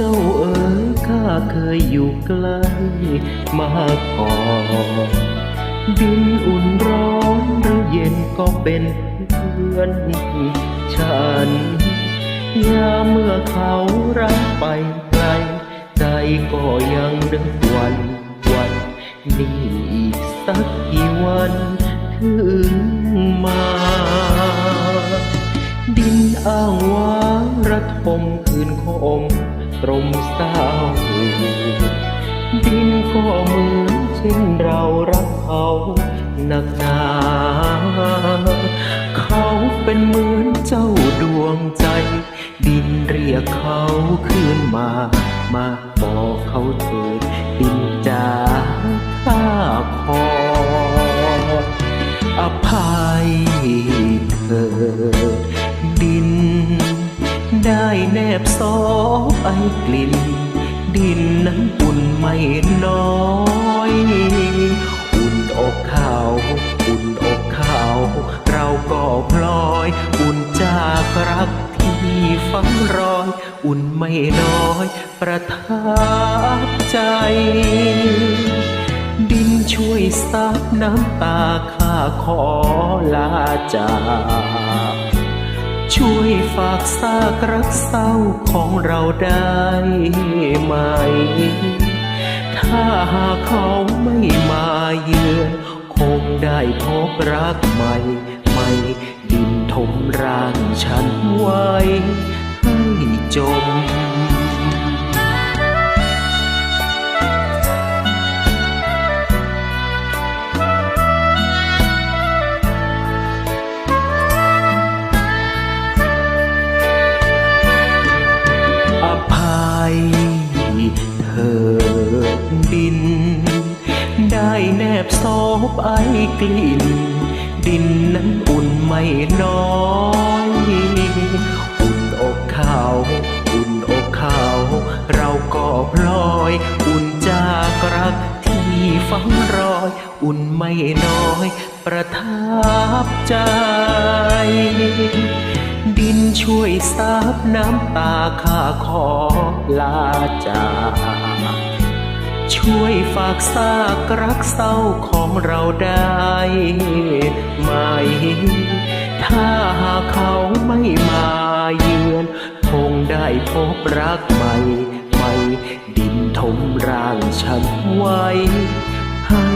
จ้าเอ๋ยข้าเคยอยู่ใกล้มาก่อนดินอุ่นร้อนหรือเย็นก็เป็นเพื่อนฉันยามเมื่อเขารักไปไกล ใจก็ยังนึกวันวันนี้อีกสักกี่วันถึงมา ดินอ้างว้างระทมคืนคม ตรมเศร้าดินก็เหมือนเช่นเรารักเขาหนักหนาเขาเป็นเหมือนเจ้าดวงใจ ดินเรียกเขาขึ้นมา มาบอกเขาเถิดดิน ได้แนบซอบไอกลิ่น ดินนั้นอุ่นไม่น้อย อุ่นอกเขาอุ่นอกเขาเราก็พลอย อุ่นจากรักที่ฝังรอย อุ่นไม่น้อย ประทับใจดินช่วยซับน้ำตาข้าขอลาจาก ช่วยฝากซากรักเศร้าของเราได้ไหม ถ้าหากเขาไม่มาเยือน คงได้พบรักใหม่ ไม่ดินถมร่างฉันไว้ให้จม แนบซบไอกลิ่น ดินนั้นอุ่นไม่น้อยอุ่นอกเขาอุ่นอกเขาเราก็พลอย อุ่นจากรักที่ฝังรอย อุ่นไม่น้อย ประทับใจ ดินช่วยซับน้ำตาข้าขอลาจาก ช่วยฝากซากรักเศร้าของเราได้ไหม ถ้าหากเขาไม่มาเยือน คงได้พบรักใหม่ใหม่ดินถมร่างฉันไว้ให้